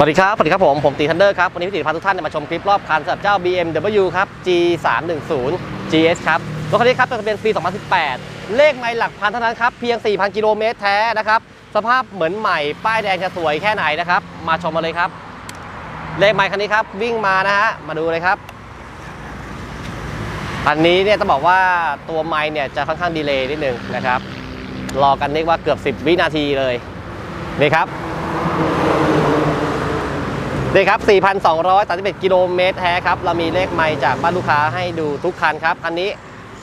สวัสดีครับ สวัสดีครับผม ผมตีทันเดอร์ครับ วันนี้พี่ตีพาทุกท่านมาชมคลิปรอบคันสำหรับเจ้า BMW ครับ G310 GS ครับ รถคันนี้ครับเป็นทะเบียนปี 2018 เลขไม่หลักพันเท่านั้นครับ เพียง 4,000 กิโลเมตรแท้นะครับ สภาพเหมือนใหม่ ป้ายแดงจะสวยแค่ไหนนะครับ มาชมมาเลยครับ เลขไม่คันนี้ครับ วิ่งมานะฮะ มาดูเลยครับคันนี้เนี่ยต้องบอกว่าตัวไม้เนี่ยจะค่อนข้างดีเลย์นิดนึงนะครับ รอกันเรียกว่าเกือบ 10 วินาทีเลยนี่ครับ นี่ครับ 4,231 กิโลเมตรแท้ครับ เรามีเลขไมล์จากบ้านลูกค้าให้ดูทุกคันครับคันนี้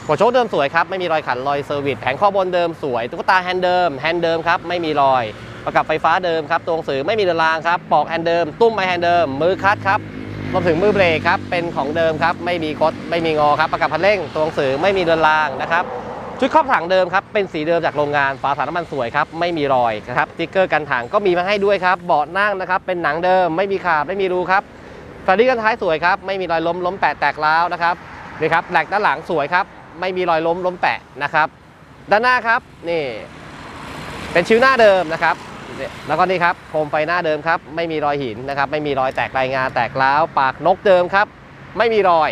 หัวโชคเดิมสวยครับ ไม่มีรอยขันรอยเซอร์วิส แผงข้อบนเดิมสวย ตุ๊กตาแฮนด์เดิม แฮนด์เดิมครับ ไม่มีรอย ประกับไฟฟ้าเดิมครับตัวหนังสือไม่มีเรือนรางครับ ปอกแฮนด์เดิม ตุ้มไม้แฮนด์เดิม มือคัดครับรวมถึงมือเบรกครับ เป็นของเดิมครับ ไม่มีคด ไม่มีงอครับ ประกับพันเร่งตัวหนังสือไม่มีเรือนรางนะครับ ชุดครอบถังเดิมครับ เป็นสีเดิมจากโรงงานฝาถังน้ำมันสวยครับ ไม่มีรอยนะครับสติ๊กเกอร์กันถังก็มีมาให้ด้วยครับเบาะนั่งนะครับ เป็นหนังเดิมไม่มีขาดไม่มีรูครับฝาดีกันท้ายสวยครับ ไม่มีรอยล้มล้มแปะแตกร้าวนะครับนี่ครับแหลกด้านหลังสวยครับ ไม่มีรอยล้มล้มแปะนะครับ ด้านหน้าครับนี่ เป็นชิ้วหน้าเดิมนะครับ แล้วก็นี่ครับโคมไฟหน้าเดิมครับ ไม่มีรอยหินนะครับ ไม่มีรอยแตกรายงานแตกร้าว ปากนกเดิมครับ ไม่มีรอย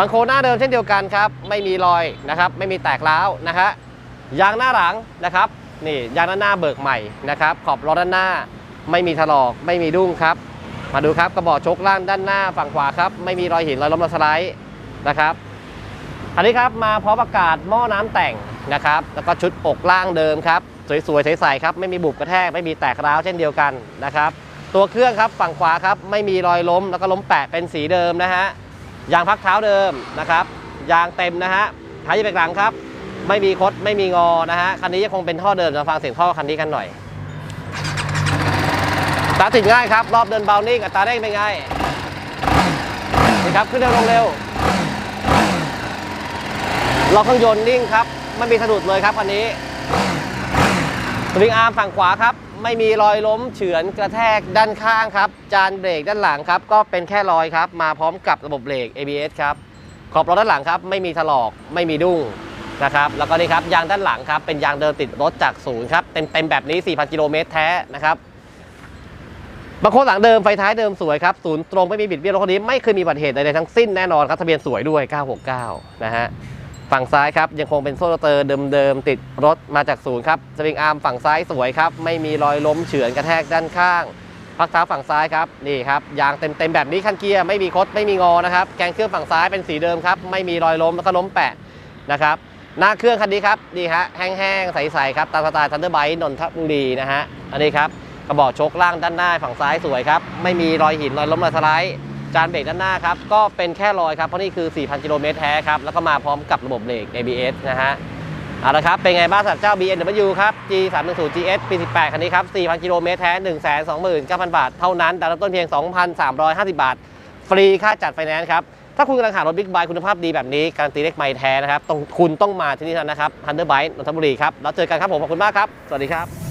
บังโคหน้าเดิมเช่นเดียวกันครับ ไม่มีรอยนะครับ ไม่มีแตกร้าวนะฮะยางหน้าหลังนะครับนี่ยางด้านหน้าเบิกใหม่นะครับ ขอบล้อด้านหน้า ไม่มีถลอกไม่มีดุ้งครับ มาดูครับกระบอกชกล่างด้านหน้าฝั่งขวาครับ ไม่มีรอยหินรอยล้มรอยสไลด์นะครับอันนี้ครับมาพร้อมประกาศหม้อน้ำแต่งนะครับ แล้วก็ชุดอกล่างเดิมครับสวยๆใสๆครับไม่มีบุบกระแทกไม่มีแตกร้าวเช่นเดียวกันนะครับ ตัวเครื่องครับฝั่งขวาครับไม่มีรอยล้มแล้วก็ล้มแปะเป็นสีเดิมนะฮะ ยางพักเท้าเดิมนะครับ ยางเต็มนะฮะท้ายยี่เป็กหลังครับ ไม่มีคดไม่มีงอนะฮะคันนี้ยังคงเป็นท่อเดิมจะฟังเสียงท่อคันนี้กันหน่อยตาติดง่ายครับ รอบเดินเบานิ่งอัตราเร่งเป็นไงนี่ครับขึ้นเร็วลงเร็วล็อกเครื่องยนต์นิ่งครับไม่มีสะดุดเลยครับคันนี้สวิงอาร์มฝั่งขวาครับ ไม่มีรอยล้มเฉือนกระแทกด้านข้างครับ จานเบรกด้านหลังครับ ก็เป็นแค่รอยครับ มาพร้อมกับระบบเบรก ABS ครับ ขอบล้อด้านหลังครับ ไม่มีถลอก ไม่มีดุ้งนะครับ แล้วก็นี่ครับ ยางด้านหลังครับ เป็นยางเดิมติดรถจากศูนย์ครับ เต็มเต็มๆแบบนี้ 4,000 กิโลเมตรแท้นะครับบางคนหลังเดิมไฟท้ายเดิมสวยครับ ศูนย์ตรงไม่มีบิดเบี้ยวรถคันนี้ไม่เคยมีบัติเหตุใดๆทั้งสิ้นแน่นอนครับ ทะเบียนสวยด้วย 969 นะฮะ ฝั่งซ้ายครับยังคงเป็นโซ่เตอร์เดิมๆติดรถมาจากศูนย์ครับสวิงอาร์มฝั่งซ้ายสวยครับไม่มีรอยล้มเฉือนกระแทกด้านข้างพักเท้าฝั่งซ้ายครับนี่ครับยางเต็มๆแบบนี้คันเกียร์ไม่มีคดไม่มีงอนะครับแกงเครื่องฝั่งซ้ายเป็นสีเดิมครับไม่มีรอยล้มแล้วก็ล้มแปะนะครับหน้าเครื่องคันนี้ครับนี่ฮะแห้งๆใสๆครับตามสไตล์ทันเดอร์ไบค์นนทบุรีนะฮะอันนี้ครับกระบอกโชคล่างด้านหน้าฝั่งซ้ายสวยครับไม่มีรอยหินรอยล้มรอยสไลด์ จานเบรกด้านหน้าครับ ก็เป็นแค่รอยครับ เพราะนี่คือ 4,000 กิโลเมตรแท้ครับ แล้วก็มาพร้อมกับระบบเบรก ABS นะฮะเอาละครับ เป็นไงบ้างสำหรับเจ้า BMW ครับ G310 GS ปี 18 คันนี้ครับ 4,000 กิโลเมตรแท้ 129,000 บาท เท่านั้นดาวน์รถต้นเพียง 2,350 บาท ฟรีค่าจัดไฟแนนซ์ครับ ถ้าคุณกำลังหารถบิ๊กไบค์คุณภาพดีแบบนี้ การันตีเลขไมล์แท้นะครับต้องคุณต้องมาที่นี่เท่านั้นนะครับ Thunder Bike นนทบุรีครับ แล้วเจอกันครับผม ขอบคุณมากครับ สวัสดีครับ